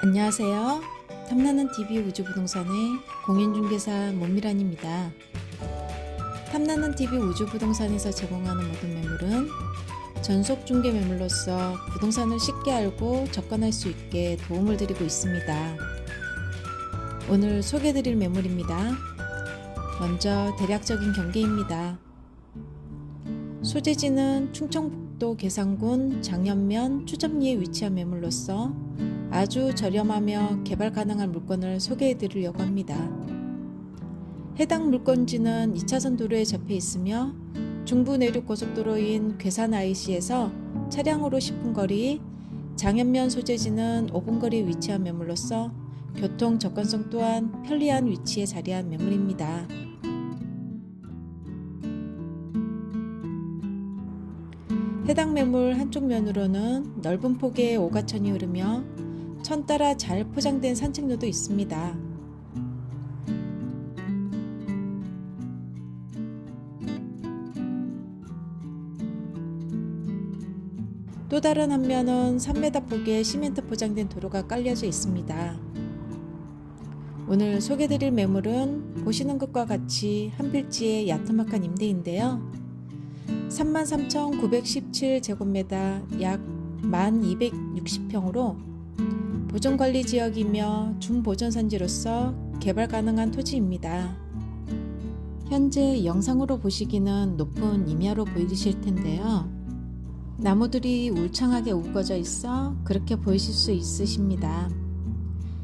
안녕하세요. 탐나는 TV 우주부동산의 공인중개사 문미란입니다. 탐나는 TV 우주부동산에서 제공하는 모든 매물은 전속 중개 매물로서 부동산을 쉽게 알고 접근할 수 있게 도움을 드리고 있습니다. 오늘 소개드릴 매물입니다. 먼저 대략적인 경계입니다. 소재지는 충청북도 계산군 장현면 추점리에 위치한 매물로서 아주 저렴하며 개발 가능한 물건을 소개해 드리려고 합니다. 해당 물건지는 2차선 도로에 접해 있으며 중부 내륙 고속도로인 괴산 IC에서 차량으로 10분 거리, 장현면 소재지는 5분 거리에 위치한 매물로서 교통 접근성 또한 편리한 위치에 자리한 매물입니다. 해당 매물 한쪽 면으로는 넓은 폭의 오가천이 흐르며 천 따라 잘 포장된 산책로도 있습니다. 또 다른 한 면은 3m 폭의 시멘트 포장된 도로가 깔려져 있습니다. 오늘 소개드릴 매물은 보시는 것과 같이 한 필지의 야트막한 임대인데요. 33,917제곱미터 약 1,260평으로 보존관리 지역이며 중보존산지로서 개발 가능한 토지입니다. 현재 영상으로 보시기는 높은 임야로 보이실 텐데요. 나무들이 울창하게 우거져 있어 그렇게 보이실 수 있으십니다.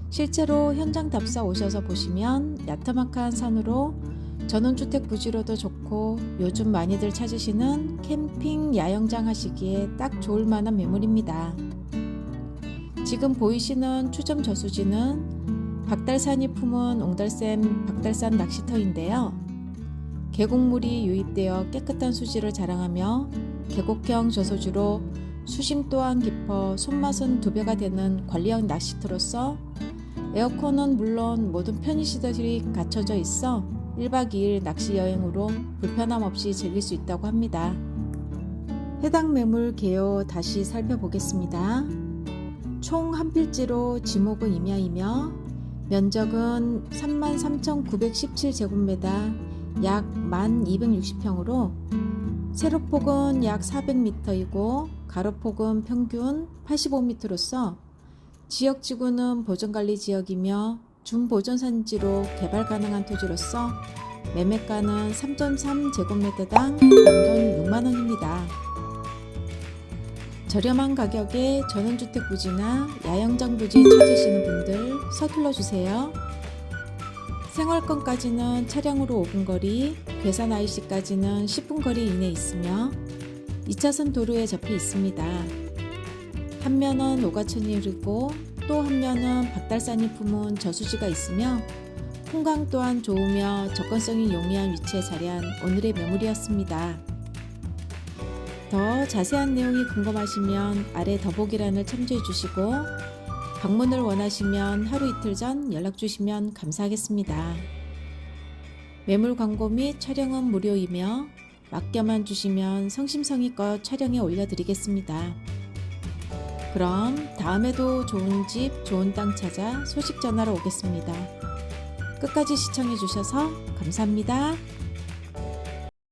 실제로 현장 답사 오셔서 보시면 야타막한 산으로 전원주택 부지로도 좋고 요즘 많이들 찾으시는 캠핑 야영장 하시기에 딱 좋을 만한 매물입니다. 지금 보이시는 추점 저수지는 박달산이 품은 옹달샘 박달산 낚시터인데요. 계곡물이 유입되어 깨끗한 수지를 자랑하며 계곡형 저소주로 수심 또한 깊어 손맛은 두 배가 되는 관리형 낚시터로서 에어컨은 물론 모든 편의시설이 갖춰져 있어 1박 2일 낚시 여행으로 불편함 없이 즐길 수 있다고 합니다. 해당 매물 개요 다시 살펴보겠습니다. 총 한 필지로 지목은 임야이며 면적은 33,917제곱미터 약 1,260평으로 세로폭은 약 400m이고 가로폭은 평균 85m로서 지역 지구는 보존관리 지역이며 준보존산지로 개발 가능한 토지로서 매매가는 3.3제곱미터당 단돈 6만원입니다. 저렴한 가격에 전원주택 부지나 야영장 부지 찾으시는 분들 서둘러 주세요. 생활권까지는 차량으로 5분 거리, 괴산 IC까지는 10분 거리 이내 있으며 2차선 도로에 접해 있습니다. 한 면은 오가천이 흐르고 또 한 면은 박달산이 품은 저수지가 있으며 풍광 또한 좋으며 접근성이 용이한 위치에 자리한 오늘의 매물이었습니다. 더 자세한 내용이 궁금하시면 아래 더보기란을 참조해 주시고 방문을 원하시면 하루 이틀 전 연락 주시면 감사하겠습니다. 매물 광고 및 촬영은 무료이며 맡겨만 주시면 성심성의껏 촬영해 올려드리겠습니다. 그럼 다음에도 좋은 집, 좋은 땅 찾아 소식 전하러 오겠습니다. 끝까지 시청해 주셔서 감사합니다.